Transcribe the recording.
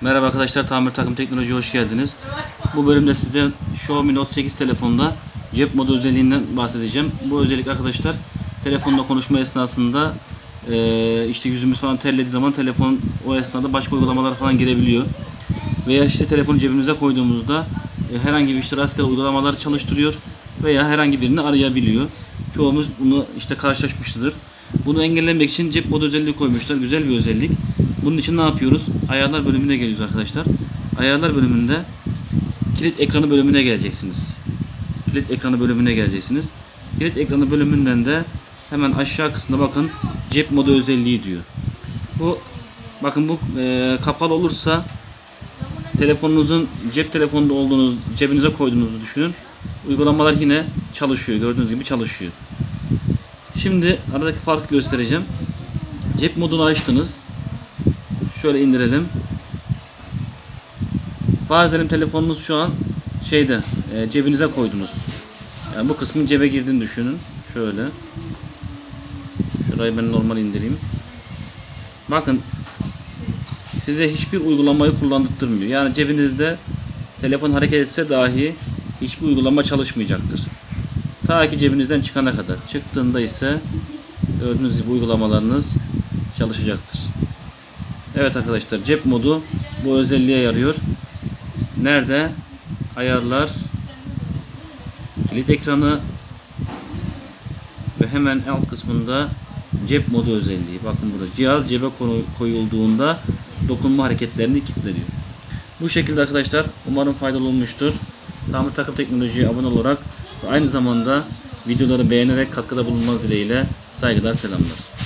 Merhaba arkadaşlar, Tamir Takım Teknoloji hoş geldiniz. Bu bölümde size Xiaomi Note 8 telefonda cep modu özelliğinden bahsedeceğim. Bu özellik arkadaşlar telefonla konuşma esnasında eee, işte yüzümüz falan terlediği zaman telefon o esnada başka uygulamalar falan girebiliyor. Veya işte telefonu cebimize koyduğumuzda e, herhangi bir işte rastgele uygulamalar çalıştırıyor veya herhangi birini arayabiliyor. Çoğumuz bunu işte karşılaşmıştır. Bunu engellemek için cep modu özelliği koymuşlar. Güzel bir özellik. Bunun için ne yapıyoruz? Ayarlar bölümüne geliyoruz arkadaşlar. Ayarlar bölümünde kilit ekranı bölümüne geleceksiniz. Kilit ekranı bölümüne geleceksiniz. Kilit ekranı bölümünden de hemen aşağı kısmında bakın cep modu özelliği diyor. Bu bakın bu e, kapalı olursa telefonunuzun cep telefonunda olduğunuz cebinize koyduğunuzu düşünün. Uygulamalar yine çalışıyor. Gördüğünüz gibi çalışıyor. Şimdi aradaki farkı göstereceğim. Cep modunu açtınız. Şöyle indirelim. Bazen telefonunuz şu an şeyde e, cebinize koydunuz. Yani bu kısmın cebe girdiğini düşünün. Şöyle. Şurayı ben normal indireyim. Bakın size hiçbir uygulamayı kullandırtmıyor. Yani cebinizde telefon hareket etse dahi hiçbir uygulama çalışmayacaktır. Ta ki cebinizden çıkana kadar. Çıktığında ise gördüğünüz gibi uygulamalarınız çalışacaktır. Evet arkadaşlar cep modu bu özelliğe yarıyor. Nerede? Ayarlar, kilit ekranı ve hemen alt kısmında cep modu özelliği. Bakın burada cihaz cebe koy- koyulduğunda dokunma hareketlerini kilitleniyor. Bu şekilde arkadaşlar umarım faydalı olmuştur. Tamir Takım Teknoloji'ye abone olarak ve aynı zamanda videoları beğenerek katkıda bulunmaz dileğiyle saygılar selamlar.